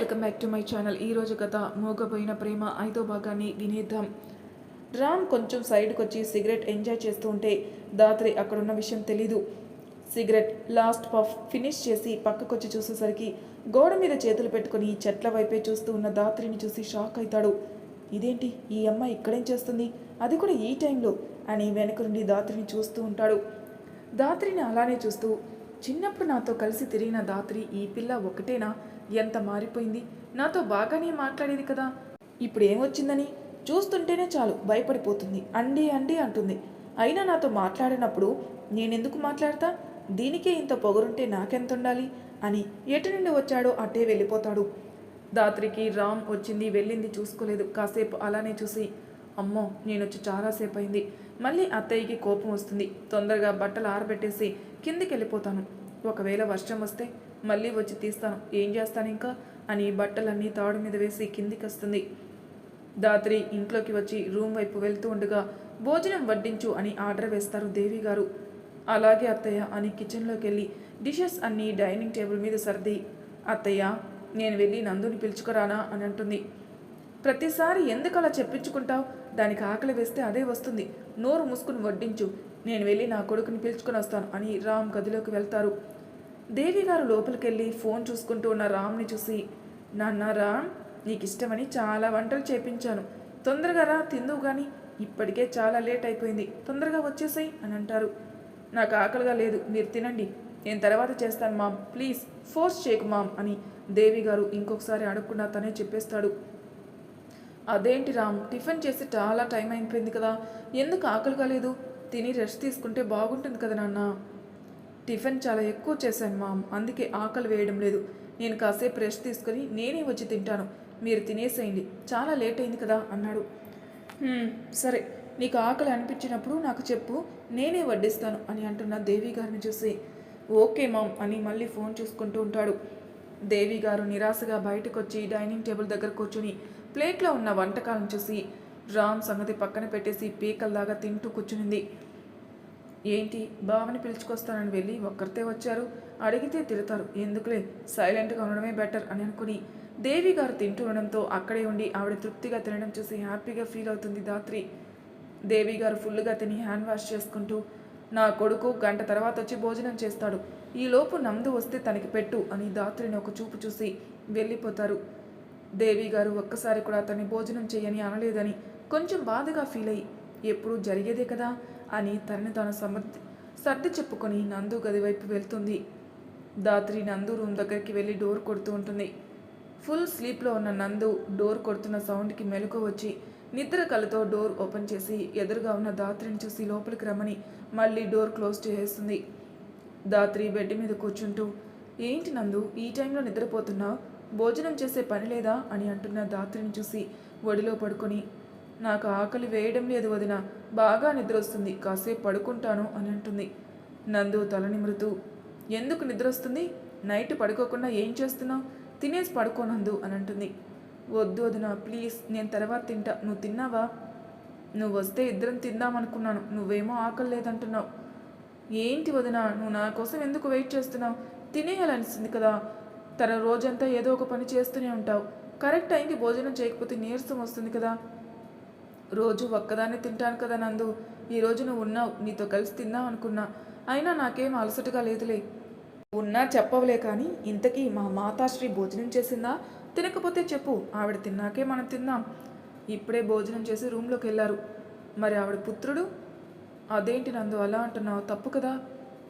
Welcome back to my channel. ఈరోజు కథ మోగపోయిన ప్రేమ ఐదో భాగాన్ని వినేద్దాం. రామ్ కొంచెం సైడ్కి వచ్చి సిగరెట్ ఎంజాయ్ చేస్తూ ఉంటే దాత్రి అక్కడున్న విషయం తెలీదు. సిగరెట్ లాస్ట్ పఫ్ ఫినిష్ చేసి పక్కకొచ్చి చూసేసరికి గోడ మీద చేతులు పెట్టుకుని చెట్ల వైపే చూస్తూ ఉన్న దాత్రిని చూసి షాక్ అవుతాడు ఇదేంటి? ఈ అమ్మాయి ఇక్కడేం చేస్తుంది? అది కూడా ఈ టైంలో? అని వెనక నుండి దాత్రిని చూస్తూ ఉంటాడు. దాత్రిని అలానే చూస్తూ చిన్నప్పుడు నాతో కలిసి తిరిగిన దాత్రి ఈ పిల్ల ఒకటేనా ఎంత మారిపోయింది? నాతో బాగానే మాట్లాడేది కదా. ఇప్పుడు ఏమొచ్చిందని చూస్తుంటేనే చాలు భయపడిపోతుంది. అండి అండి అంటుంది. అయినా నాతో మాట్లాడినప్పుడు నేనెందుకు మాట్లాడతా? దీనికే ఇంత పొగరుంటే నాకెంత ఉండాలి అని ఎటు నుండి వచ్చాడో అట్టే వెళ్ళిపోతాడు. దాత్రికి రామ్ వచ్చింది వెళ్ళింది చూసుకోలేదు. కాసేపు అలానే చూసి అమ్మో నేను వచ్చి చాలాసేపు అయింది మళ్ళీ అత్తయ్యకి కోపం వస్తుంది. తొందరగా బట్టలు ఆరబెట్టేసి కిందికి వెళ్ళిపోతాను ఒకవేళ వర్షం వస్తే మళ్ళీ వచ్చి తీస్తాను. ఏం చేస్తాను ఇంకా? అని బట్టలన్నీ తాడు మీద వేసి కిందికి వస్తుంది దాత్రి ఇంట్లోకి వచ్చి రూమ్ వైపు వెళ్తూ ఉండగా భోజనం వడ్డించు అని ఆర్డర్ వేస్తారు దేవి గారు. అలాగే అత్తయ్య అని కిచెన్లోకి వెళ్ళి డిషెస్ అన్నీ డైనింగ్ టేబుల్ మీద సర్ది అత్తయ్య నేను వెళ్ళి నందుని పిలుచుకురానా? అని అంటుంది. ప్రతిసారి ఎందుకు అలా చెప్పించుకుంటావు? దానికి ఆకలి వేస్తే అదే వస్తుంది. నోరు మూసుకుని వడ్డించు. నేను వెళ్ళి నా కొడుకుని పిలుచుకొని వస్తాను అని రామ్ గదిలోకి వెళ్తారు. దేవి గారు లోపలికెళ్ళి ఫోన్ చూసుకుంటూ ఉన్న రామ్ని చూసి నాన్న రామ్ నీకు ఇష్టమని చాలా వంటలు చేపించాను. తొందరగా రా తిందువు కానీ ఇప్పటికే చాలా లేట్ అయిపోయింది. తొందరగా వచ్చేసాయి అని అంటారు. నాకు ఆకలిగా లేదు మీరు తినండి. నేను తర్వాత చేస్తాను మామ్. ప్లీజ్ ఫోర్స్ చేయకు మామ్ అని దేవి గారు ఇంకొకసారి అడగకుండా తనే చెప్పేస్తాడు. అదేంటి రామ్ టిఫిన్ చేసి చాలా టైం అయిపోయింది కదా. ఎందుకు ఆకలి కాలేదు తిని రెస్ట్ తీసుకుంటే బాగుంటుంది కదా నాన్న. టిఫిన్ చాలా ఎక్కువ చేశాను మామ్. అందుకే ఆకలి వేయడం లేదు. నేను కాసేపు రెస్ట్ తీసుకొని నేనే వచ్చి తింటాను. మీరు తినేసేయండి. చాలా లేట్ అయింది కదా అన్నాడు. సరే. నీకు ఆకలి అనిపించినప్పుడు నాకు చెప్పు. నేనే వడ్డిస్తాను అని అంటున్న దేవి గారిని చూసి. ఓకే మామ్ అని మళ్ళీ ఫోన్ చూసుకుంటూ ఉంటాడు. దేవి గారు నిరాశగా బయటకు వచ్చి డైనింగ్ టేబుల్ దగ్గర కూర్చుని ప్లేట్లో ఉన్న వంటకాలను చూసి రామ్ సంగతి పక్కన పెట్టేసి పీకల్లాగా తింటూ కూర్చునింది. ఏంటి? బావని పిలుచుకొస్తానని వెళ్ళి ఒక్కరితే వచ్చారు. అడిగితే తిడతారు. ఎందుకులే? సైలెంట్గా ఉండడమే బెటర్ అని అనుకుని దేవి గారు తింటూ ఉండడంతో అక్కడే ఉండి ఆవిడ తృప్తిగా తినడం చూసి హ్యాపీగా ఫీల్ అవుతుంది దాత్రి దేవి గారు ఫుల్గా తిని హ్యాండ్ వాష్ చేసుకుంటూ నా కొడుకు గంట తర్వాత వచ్చి భోజనం చేస్తాడు. ఈలోపు నందు వస్తే తనకి పెట్టు అని దాత్రిని ఒక చూపు చూసి వెళ్ళిపోతారు. దేవి గారు ఒక్కసారి కూడా అతన్ని భోజనం చేయని అనలేదని కొంచెం బాధగా ఫీల్ అయ్యి ఎప్పుడు జరిగేదే కదా? అని తనని తాను సమర్థి సర్ది చెప్పుకొని నందు గది వైపు వెళ్తుంది. దాత్రి నందు రూమ్ దగ్గరికి వెళ్ళి డోర్ కొడుతూ ఉంటుంది. ఫుల్ స్లీప్లో ఉన్న నందు డోర్ కొడుతున్న సౌండ్కి మెలకు వచ్చి నిద్ర కలతో డోర్ ఓపెన్ చేసి ఎదురుగా ఉన్న దాత్రిని చూసి లోపలికి రమ్మని మళ్ళీ డోర్ క్లోజ్ చేసేస్తుంది. దాత్రి బెడ్ మీద కూర్చుంటూ ఏంటి నందు ఈ టైంలో నిద్రపోతున్నావు? భోజనం చేసే పని లేదా? అని అంటున్న దాత్రిని చూసి ఒడిలో పడుకొని నాకు ఆకలి వేయడం లేదు వదిన. బాగా నిద్ర వస్తుంది కాసేపు పడుకుంటాను అని అంటుంది. నందు తల నిమురుతూ ఎందుకు నిద్ర వస్తుంది నైట్ పడుకోకుండా ఏం చేస్తున్నావు? తినేసి పడుకోనందు అని అంటుంది. వద్దు వదిన ప్లీజ్ నేను తర్వాత తింటా. నువ్వు తిన్నావా? నువ్వు వస్తే ఇద్దరం తిందామనుకున్నాను నువ్వేమో ఆకలి లేదంటున్నావు. ఏంటి వదిన నువ్వు నా కోసం ఎందుకు వెయిట్ చేస్తున్నావు? తినేయాలనిస్తుంది కదా. తన రోజంతా ఏదో ఒక పని చేస్తూనే ఉంటావు. కరెక్ట్ టైంకి భోజనం చేయకపోతే నీరసం వస్తుంది కదా. రోజు ఒక్కదాన్ని తింటాను కదా నందు. ఈరోజు నువ్వు ఉన్నావు నీతో కలిసి తిందాం అనుకున్నా. అయినా నాకేం అలసటగా లేదులే. ఉన్నా చెప్పవలే కానీ ఇంతకీ మా మాతాశ్రీ భోజనం చేసిందా? తినకపోతే చెప్పు ఆవిడ తిన్నాకే మనం తిందాం. ఇప్పుడే భోజనం చేసి రూమ్లోకి వెళ్ళారు. మరి ఆవిడ పుత్రుడు? అదేంటి నందు అలా అంటున్నావు? తప్పు కదా.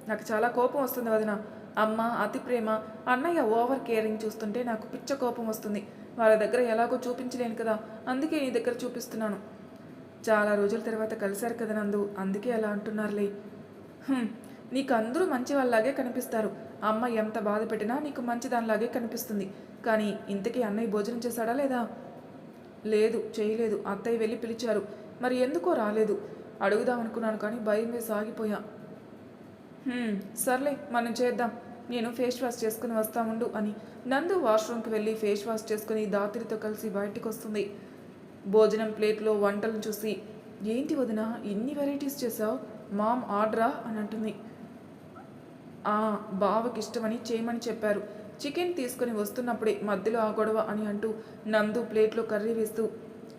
నాకు చాలా కోపం వస్తుంది వదిన. అమ్మ అతి ప్రేమ. అన్నయ్య ఓవర్ కేరింగ్ చూస్తుంటే నాకు పిచ్చ కోపం వస్తుంది. వాళ్ళ దగ్గర ఎలాగో చూపించలేను కదా. అందుకే నీ దగ్గర చూపిస్తున్నాను. చాలా రోజుల తర్వాత కలిశారు కదా నందు. అందుకే అలా అంటున్నారులే. నీకు అందరూ మంచి వాళ్ళలాగే కనిపిస్తారు. అమ్మ ఎంత బాధ పెట్టినా నీకు మంచిదానిలాగే కనిపిస్తుంది. కానీ ఇంతకీ అన్నయ్య భోజనం చేశాడా లేదా? లేదు చేయలేదు. అత్తయ్య వెళ్ళి పిలిచారు. మరి ఎందుకో రాలేదు. అడుగుదాం అనుకున్నాను కానీ భయం వేసి ఆగిపోయా. సర్లే మనం చేద్దాం. నేను ఫేస్ వాష్ చేసుకుని వస్తాముండు అని. నందు వాష్రూమ్కి వెళ్ళి ఫేస్ వాష్ చేసుకుని దాత్రితో కలిసి బయటకు వస్తుంది భోజనం ప్లేట్లో వంటలను చూసి ఏంటి వదిన ఇన్ని వెరైటీస్ చేసావు? మామ్ ఆర్డరా? అని అంటుంది. ఆ బావకి ఇష్టమని చేయమని చెప్పారు. చికెన్ తీసుకుని వస్తున్నప్పుడే మధ్యలో ఆ గొడవ అని అంటూ నందు ప్లేట్లో కర్రీ వేస్తూ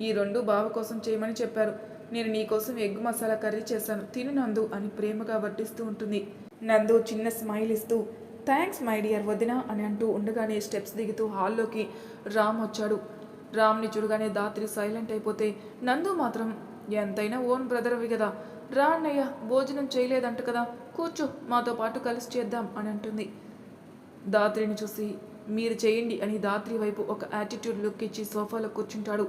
ఈ రెండు బావ కోసం చేయమని చెప్పారు. నేను నీకోసం ఎగ్ మసాలా కర్రీ చేశాను. తిను నందు అని ప్రేమగా వడ్డిస్తూ ఉంటుంది. నందు చిన్న స్మైల్ ఇస్తూ థ్యాంక్స్ మై డియర్ వదిన అని అంటూ ఉండగానే స్టెప్స్ దిగుతూ హాల్లోకి రామ్ వచ్చాడు రామ్ని చూడగానే దాత్రి సైలెంట్ అయిపోతే నందు మాత్రం ఎంతైనా ఓన్ బ్రదర్వి కదా రా అన్నయ్య భోజనం చేయలేదంట కదా. కూర్చో మాతో పాటు కలిసి చేద్దాం అని అంటుంది. దాత్రిని చూసి మీరు చేయండి అని దాత్రి వైపు ఒక యాటిట్యూడ్ లుక్ ఇచ్చి సోఫాలో కూర్చుంటాడు.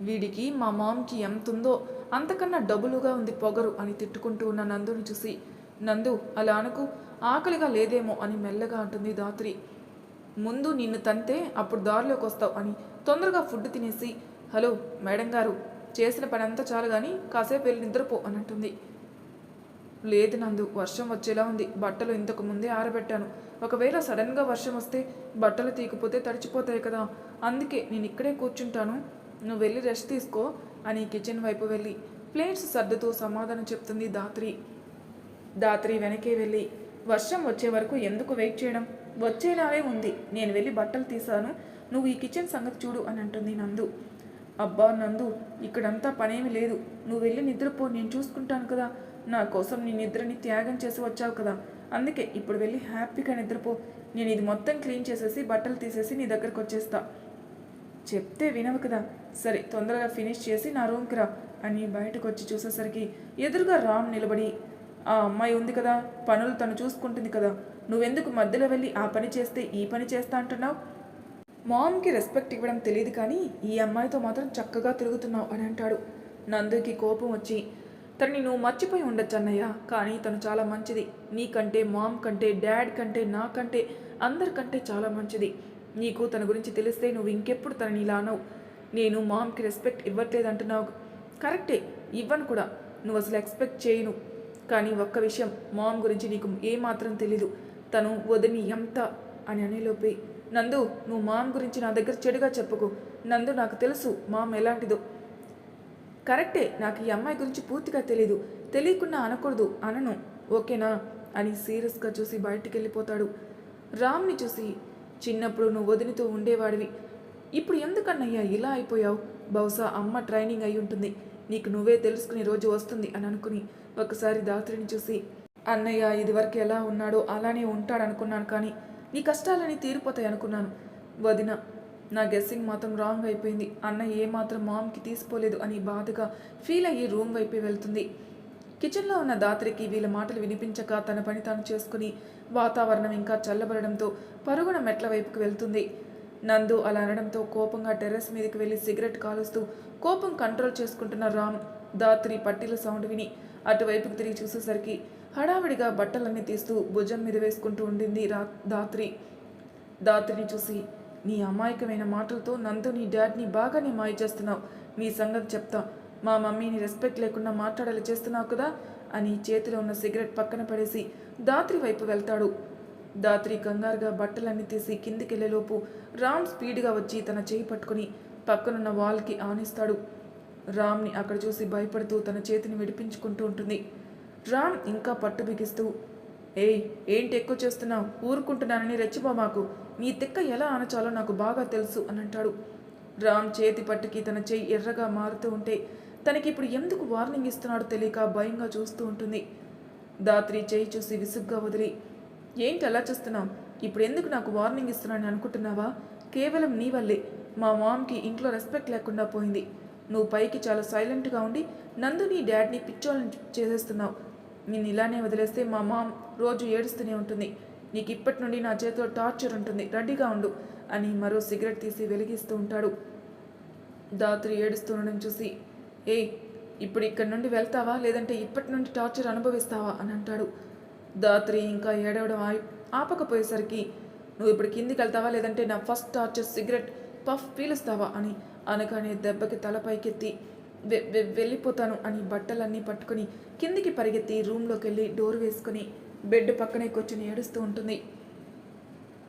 వీడికి మా మామ్కి ఎంత ఉందో అంతకన్నా డబులుగా ఉంది పొగరు అని తిట్టుకుంటూ ఉన్న నందుని చూసి నందు అలా అనుకు. ఆకలిగా లేదేమో అని మెల్లగా అంటుంది దాత్రి. ముందు నిన్ను తంతే అప్పుడు దారిలోకి వస్తావు అని తొందరగా ఫుడ్ తినేసి హలో మేడం గారు చేసిన పని అంతా చాలు కానీ కాసేపు వెళ్ళి నిద్రపో అని అంటుంది లేదు నందు వర్షం వచ్చేలా ఉంది. బట్టలు ఇంతకు ముందే ఆరబెట్టాను. ఒకవేళ సడన్గా వర్షం వస్తే బట్టలు తీకపోతే తడిచిపోతాయి కదా. అందుకే నేను ఇక్కడే కూర్చుంటాను. నువ్వు వెళ్ళి రెస్ట్ తీసుకో అని కిచెన్ వైపు వెళ్ళి ప్లేట్స్ సర్దుతూ సమాధానం చెప్తుంది దాత్రి దాత్రి వెనకే వెళ్ళి వర్షం వచ్చే వరకు ఎందుకు వెయిట్ చేయడం? వచ్చేలాగే ఉంది. నేను వెళ్ళి బట్టలు తీశాను. నువ్వు ఈ కిచెన్ సంగతి చూడు అని అంటుంది నందు. అబ్బా నందు ఇక్కడంతా పనేమి లేదు. నువ్వు వెళ్ళి నిద్రపో నేను చూసుకుంటాను కదా. నా కోసం నీ నిద్రని త్యాగం చేసి వచ్చావు కదా. అందుకే ఇప్పుడు వెళ్ళి హ్యాపీగా నిద్రపో. నేను ఇది మొత్తం క్లీన్ చేసేసి బట్టలు తీసేసి నీ దగ్గరకు వచ్చేస్తా. చెప్తే వినవు కదా. సరే తొందరగా ఫినిష్ చేసి నా రూమ్కి రా అని బయటకు వచ్చి చూసేసరికి ఎదురుగా రామ్ నిలబడి ఆ అమ్మాయి ఉంది కదా. పనులు తను చూసుకుంటుంది కదా. నువ్వెందుకు మధ్యలో వెళ్ళి ఆ పని చేస్తే ఈ పని చేస్తా అంటున్నావు? మామ్కి రెస్పెక్ట్ ఇవ్వడం తెలియదు కానీ ఈ అమ్మాయితో మాత్రం చక్కగా తిరుగుతున్నావు అని అంటాడు. నందుకి కోపం వచ్చి తనని నువ్వు మర్చిపోయి ఉండొచ్చు అన్నయ్య కానీ తను చాలా మంచిది. నీకంటే మామ్ కంటే డాడ్ కంటే నాకంటే అందరికంటే చాలా మంచిది. నీకు తన గురించి తెలిస్తే నువ్వు ఇంకెప్పుడు తనని ఇలా అనవు. నేను మామ్కి రెస్పెక్ట్ ఇవ్వట్లేదు అంటున్నావు. కరెక్టే ఇవ్వను కూడా. నువ్వు అసలు ఎక్స్పెక్ట్ చేయను. కానీ ఒక్క విషయం మామ్ గురించి నీకు ఏమాత్రం తెలీదు. తను వదిని ఎంత? అని అనేలోపే నందు నువ్వు మామ్ గురించి నా దగ్గర చెడుగా చెప్పుకో. నందు నాకు తెలుసు మామ్ ఎలాంటిదో. కరెక్టే నాకు ఈ అమ్మాయి గురించి పూర్తిగా తెలీదు. తెలియకుండా అనకూడదు అనను ఓకేనా? అని సీరియస్గా చూసి బయటికి వెళ్ళిపోతాడు రామ్ని చూసి చిన్నప్పుడు నువ్వు వదిలితో ఉండేవాడివి. ఇప్పుడు ఎందుకన్నయ్యా ఇలా అయిపోయావు? బహుశా అమ్మ ట్రైనింగ్ అయి ఉంటుంది. నీకు నువ్వే తెలుసుకునే రోజు వస్తుంది అని అనుకుని ఒకసారి దాత్రిని చూసి అన్నయ్య ఇదివరకు ఎలా ఉన్నాడో అలానే ఉంటాడనుకున్నాను కానీ నీ కష్టాలని తీరిపోతాయి అనుకున్నాను. వదిన నా గెస్సింగ్ మాత్రం రాంగ్ అయిపోయింది. అన్న ఏమాత్రం మామ్కి తీసిపోలేదు అని బాధగా ఫీల్ అయ్యి రూమ్ వైపే వెళ్తుంది. కిచెన్లో ఉన్న దాత్రికి వీళ్ళ మాటలు వినిపించక తన పని తాను చేసుకుని వాతావరణం ఇంకా చల్లబడడంతో పరుగున మెట్ల వైపుకు వెళ్తుంది. నందు అలా అనడంతో కోపంగా టెర్రస్ మీదకి వెళ్ళి సిగరెట్ కాలుస్తూ కోపం కంట్రోల్ చేసుకుంటున్న రామ్ దాత్రి పట్టీల సౌండ్ విని అటువైపుకి తిరిగి చూసేసరికి హడావిడిగా బట్టలన్నీ తీస్తూ భుజం మీద వేసుకుంటూ ఉండింది రా దాత్రి దాత్రిని చూసి నీ అమాయకమైన మాటలతో నందు నీ డాడ్ని బాగానే మాయ చేస్తున్నావు. నీ సంగతి చెప్తా. మా మమ్మీని రెస్పెక్ట్ లేకుండా మాట్లాడేలా చేస్తున్నావు కదా? అని చేతిలో ఉన్న సిగరెట్ పక్కన పడేసి దాత్రి వైపు వెళ్తాడు. దాత్రి కంగారుగా బట్టలన్నీ తీసి కిందికెళ్ళేలోపు రామ్ స్పీడ్గా వచ్చి తన చేయి పట్టుకుని పక్కనున్న వాల్కి ఆనిస్తాడు. రామ్ని అక్కడ చూసి భయపడుతూ తన చేతిని విడిపించుకుంటూ ఉంటుంది. రామ్ ఇంకా పట్టు బిగిస్తూ ఏయ్ ఏంటి ఎక్కువ చేస్తున్నావు? ఊరుకుంటున్నానని రెచ్చిపో మాకు. నీ తిక్క ఎలా అనచాలో నాకు బాగా తెలుసు అని అంటాడు. రామ్ చేతి పట్టుకి తన చెయ్యి ఎర్రగా మారుతూ ఉంటే తనకి ఇప్పుడు ఎందుకు వార్నింగ్ ఇస్తున్నాడో తెలియక భయంగా చూస్తూ ఉంటుంది. దాత్రి చేయి చూసి విసుగ్గా వదిలి ఏంటి అలా చూస్తున్నావు? ఇప్పుడు ఎందుకు నాకు వార్నింగ్ ఇస్తున్నానని అనుకుంటున్నావా? కేవలం నీ వల్లే. మా మామ్కి ఇంట్లో రెస్పెక్ట్ లేకుండా పోయింది. నువ్వు పైకి చాలా సైలెంట్గా ఉండి నందు నీ డాడ్ని పిచ్చోళ్ళని చేసేస్తున్నావు. నేను ఇలానే వదిలేస్తే మా మామ్ రోజు ఏడుస్తూనే ఉంటుంది. నీకు ఇప్పటి నుండి నా చేతిలో టార్చర్ ఉంటుంది. రెడీగా ఉండు అని మరో సిగరెట్ తీసి వెలిగిస్తూ ఉంటాడు. దాత్రి ఏడుస్తుండడం చూసి ఏ ఇప్పుడు ఇక్కడి నుండి వెళ్తావా? లేదంటే ఇప్పటి నుండి టార్చర్ అనుభవిస్తావా? అని అంటాడు. దాత్రి ఇంకా ఏడవడం ఆయి ఆపకపోయేసరికి నువ్వు ఇప్పుడు కిందికి వెళ్తావా? లేదంటే నా ఫస్ట్ టార్చర్ సిగరెట్ పఫ్ పీలుస్తావా? అని అనగానే దెబ్బకి తల పైకెత్తి వె- వె- వెళ్ళిపోతాను అని బట్టలన్నీ పట్టుకుని కిందికి పరిగెత్తి రూమ్లోకి వెళ్ళి డోర్ వేసుకుని బెడ్ పక్కనే కూర్చుని ఏడుస్తూ ఉంటుంది.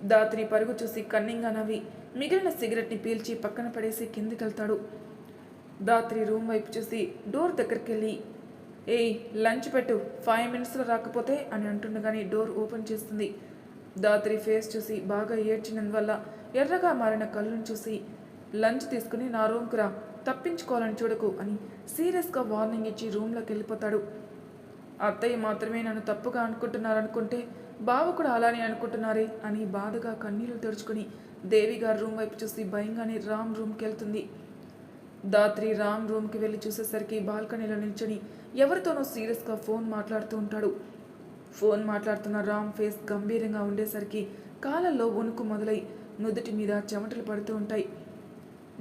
దాత్రి పరుగు చూసి కన్నింగా నవ్వి మిగిలిన సిగరెట్ని పీల్చి పక్కన పడేసి కిందికి వెళ్తాడు దాత్రి రూమ్ వైపు చూసి డోర్ దగ్గరికి వెళ్ళి ఏయ్ లంచ్ పెట్టు ఫైవ్ మినిట్స్లో రాకపోతే అని అంటుండగానే డోర్ ఓపెన్ చేస్తుంది. దాత్రి ఫేస్ చూసి బాగా ఏడ్చినందువల్ల ఎర్రగా మారిన కళ్ళను చూసి లంచ్ తీసుకుని నా రూమ్కి రా. తప్పించుకోవాలని చూడకు అని సీరియస్గా వార్నింగ్ ఇచ్చి రూమ్లోకి వెళ్ళిపోతాడు. అత్తయ్య మాత్రమే నన్ను తప్పుగా అనుకుంటున్నారనుకుంటే బావ కూడా అలానే అనుకుంటున్నారే అని బాధగా కన్నీళ్ళు తెరుచుకుని దేవి గారి రూమ్ వైపు చూసి భయంగానే రామ్ రూమ్కి వెళ్తుంది. దాత్రి రామ్ రూమ్కి వెళ్ళి చూసేసరికి బాల్కనీలో నిల్చొని ఎవరితోనో సీరియస్గా ఫోన్ మాట్లాడుతూ ఉంటాడు. ఫోన్ మాట్లాడుతున్న రామ్ ఫేస్ గంభీరంగా ఉండేసరికి కాలంలో వణుకు మొదలై నుదుటి మీద చెమటలు పడుతూ ఉంటాయి.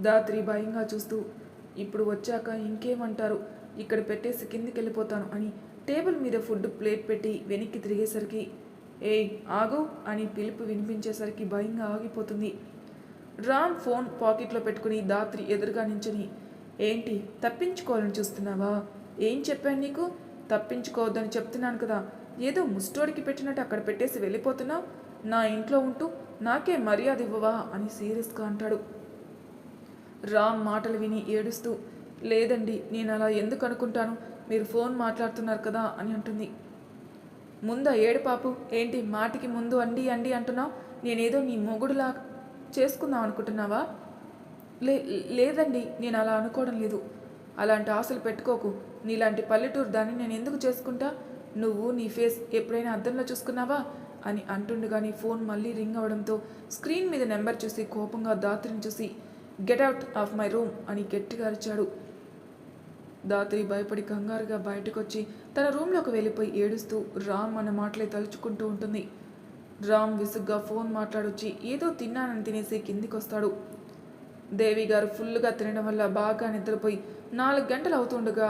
దాత్రి భయంగా చూస్తూ ఇప్పుడు వచ్చాక ఇంకేమంటారు? ఇక్కడ పెట్టేసి కిందికి వెళ్ళిపోతాను అని టేబుల్ మీద ఫుడ్ ప్లేట్ పెట్టి వెనక్కి తిరిగేసరికి ఏయ్ ఆగు అని పిలుపు వినిపించేసరికి భయంగా ఆగిపోతుంది. రామ్ ఫోన్ పాకెట్లో పెట్టుకుని దాత్రి ఎదురుగా నించుని ఏంటి తప్పించుకోవాలని చూస్తున్నావా? ఏం చెప్పాను నీకు? తప్పించుకోవద్దని చెప్తున్నాను కదా ఏదో ముస్టోడికి పెట్టినట్టు అక్కడ పెట్టేసి వెళ్ళిపోతున్నావు? నా ఇంట్లో ఉంటూ నాకే మర్యాద ఇవ్వవా? అని సీరియస్గా అంటాడు. రామ్ మాటలు విని ఏడుస్తూ లేదండి నేను అలా ఎందుకు అనుకుంటాను మీరు ఫోన్ మాట్లాడుతున్నారు కదా అని అంటుంది. ముందా ఏడు పాపు ఏంటి మాటికి ముందు అండి అండి అంటున్నావు? నేనేదో నీ మొగుడులా చేసుకుందాం అనుకుంటున్నావా? లే లేదండి నేను అలా అనుకోవడం లేదు. అలాంటి ఆశలు పెట్టుకోకు. నీలాంటి పల్లెటూరు దాన్ని నేను ఎందుకు చేసుకుంటా? నువ్వు నీ ఫేస్ ఎప్పుడైనా అద్దంలో చూసుకున్నావా? అని అంటుండగానే ఫోన్ మళ్ళీ రింగ్ అవడంతో స్క్రీన్ మీద నెంబర్ చూసి కోపంగా దాత్రిని చూసి get out of my room అని గట్టిగా అరిచాడు. దాత్రి భయపడి కంగారుగా బయటకొచ్చి తన రూమ్లోకి వెళ్ళిపోయి ఏడుస్తూ రామ్ అన్న మాటలే తలుచుకుంటూ ఉంటుంది. రామ్ విసుగ్గా ఫోన్ మాట్లాడొచ్చి ఏదో తిన్నానని తినేసి కిందికొస్తాడు. దేవి గారు ఫుల్గా తినడం వల్ల బాగా నిద్రపోయి నాలుగు గంటలు అవుతుండగా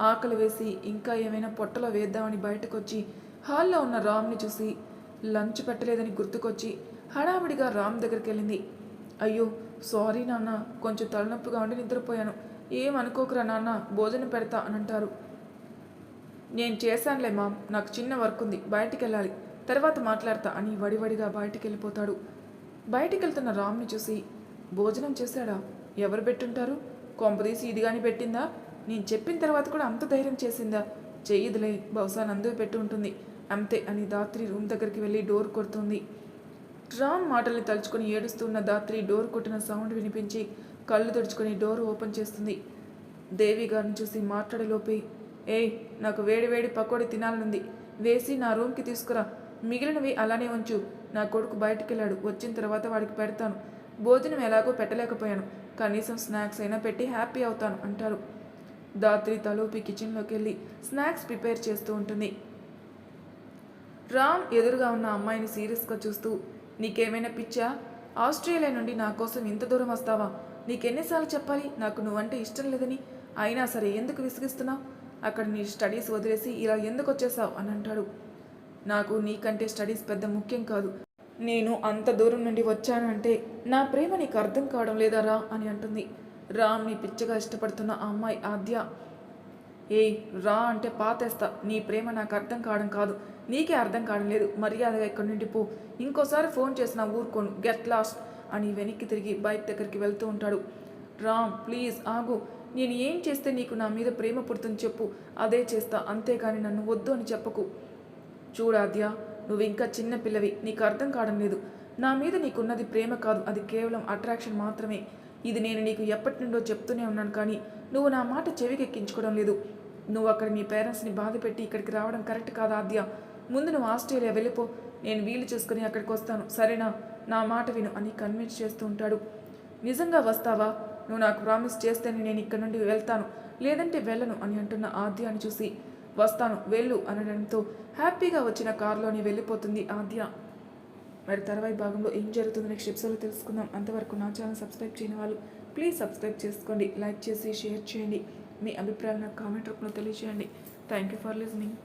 ఆకలి వేసి ఇంకా ఏమైనా పొట్టలో వేద్దామని బయటకొచ్చి హాల్లో ఉన్న రామ్ని చూసి లంచ్ పెట్టలేదని గుర్తుకొచ్చి హడావిడిగా రామ్ దగ్గరికి వెళ్ళింది అయ్యో సారీ నాన్న కొంచెం తలనొప్పిగా ఉండి నిద్రపోయాను. ఏం అనుకోకురా నాన్న భోజనం పెడతా అని అంటారు. నేను చేశానులే మామ్ నాకు చిన్న వర్క్ ఉంది బయటికి వెళ్ళాలి తర్వాత మాట్లాడతా అని వడివడిగా బయటికి వెళ్ళిపోతాడు బయటికి వెళ్తున్న రామ్ని చూసి భోజనం చేశాడా? ఎవరు పెట్టుంటారు? కొంపదీసి ఇది కానీ పెట్టిందా? నేను చెప్పిన తర్వాత కూడా అంత ధైర్యం చేసిందా? చెయ్యదులే బహుశా నందు పెట్టి ఉంటుంది అంతే అని దాత్రి రూమ్ దగ్గరికి వెళ్ళి డోర్ కొడుతుంది. రామ్ మాటల్ని తలుచుకొని ఏడుస్తున్న దాత్రి డోర్ కొట్టిన సౌండ్ వినిపించి కళ్ళు తుడుచుకొని డోర్ ఓపెన్ చేస్తుంది. దేవి గారిని చూసి మాట్లాడేలోపే ఏయ్ నాకు వేడి వేడి పకోడీ తినాలనుంది. వేసి నా రూమ్కి తీసుకురా. మిగిలినవి అలానే ఉంచు. నా కొడుకు బయటికి వెళ్ళాడు వచ్చిన తర్వాత వాడికి పెడతాను. భోజనం ఎలాగో పెట్టలేకపోయాను. కనీసం స్నాక్స్ అయినా పెట్టి హ్యాపీ అవుతాను అంటారు. దాత్రి తలూపి కిచెన్లోకి వెళ్ళి స్నాక్స్ ప్రిపేర్ చేస్తూ ఉంటుంది. రామ్ ఎదురుగా ఉన్న అమ్మాయిని సీరియస్గా చూస్తూ నీకేమైనా పిచ్చా? ఆస్ట్రేలియా నుండి నా కోసం ఇంత దూరం వస్తావా? నీకెన్నిసార్లు చెప్పాలి? నాకు నువ్వంటే ఇష్టం లేదని. అయినా సరే ఎందుకు విసిగిస్తున్నావు? అక్కడ నీ స్టడీస్ వదిలేసి ఇలా ఎందుకు వచ్చేసావు? అని అంటాడు. నాకు నీకంటే స్టడీస్ పెద్ద ముఖ్యం కాదు. నేను అంత దూరం నుండి వచ్చాను అంటే నా ప్రేమ నీకు అర్థం కావడం లేదా రా? అని అంటుంది. రామ్ని పిచ్చగా ఇష్టపడుతున్న ఆ అమ్మాయి ఆద్య. ఏయ్ రా అంటే పాతేస్తా. నీ ప్రేమ నాకు అర్థం కావడం కాదు. నీకే అర్థం కావడం లేదు. మర్యాదగా ఇక్కడి నుండి పో. ఇంకోసారి ఫోన్ చేసిన ఊరుకోను. గెట్ లాస్ట్ అని వెనక్కి తిరిగి బైక్ దగ్గరికి వెళ్తూ ఉంటాడు. రామ్ ప్లీజ్ ఆగు. నేను ఏం చేస్తే నీకు నా మీద ప్రేమ పుడుతుంది చెప్పు. అదే చేస్తా. అంతేగాని నన్ను వద్దు అని చెప్పకు. చూడాద్య నువ్వు ఇంకా చిన్న పిల్లవి. నీకు అర్థం కావడం లేదు. నా మీద నీకున్నది ప్రేమ కాదు. అది కేవలం అట్రాక్షన్ మాత్రమే. ఇది నేను నీకు ఎప్పటి నుండో చెప్తూనే ఉన్నాను కానీ నువ్వు నా మాట చెవికెక్కించుకోవడం లేదు. నువ్వు అక్కడ మీ పేరెంట్స్ని బాధ పెట్టి ఇక్కడికి రావడం కరెక్ట్ కాదు ఆద్య? ముందు నువ్వు ఆస్ట్రేలియా వెళ్ళిపో. నేను వీలు చూసుకుని అక్కడికి వస్తాను. సరేనా? నా మాట విను అని కన్విన్స్ చేస్తూ ఉంటాడు. నిజంగా వస్తావా? నువ్వు నాకు ప్రామిస్ చేస్తేనే నేను ఇక్కడ నుండి వెళ్తాను. లేదంటే వెళ్ళను అని అంటున్న ఆద్యాని చూసి. వస్తాను వెళ్ళు అనడంతో హ్యాపీగా వచ్చిన కారులోని వెళ్ళిపోతుంది ఆద్య. మరి తర్వాయి భాగంలో ఏం జరుగుతుందో నెక్స్ట్ ఎపిసోడ్లో తెలుసుకుందాం. అంతవరకు నా ఛానల్ సబ్స్క్రైబ్ చేయని వాళ్ళు ప్లీజ్ సబ్స్క్రైబ్ చేసుకోండి. లైక్ చేసి షేర్ చేయండి. మీ అభిప్రాయాలను కామెంట్ రూపంలో తెలియజేయండి థ్యాంక్ యూ ఫర్ లిజనింగ్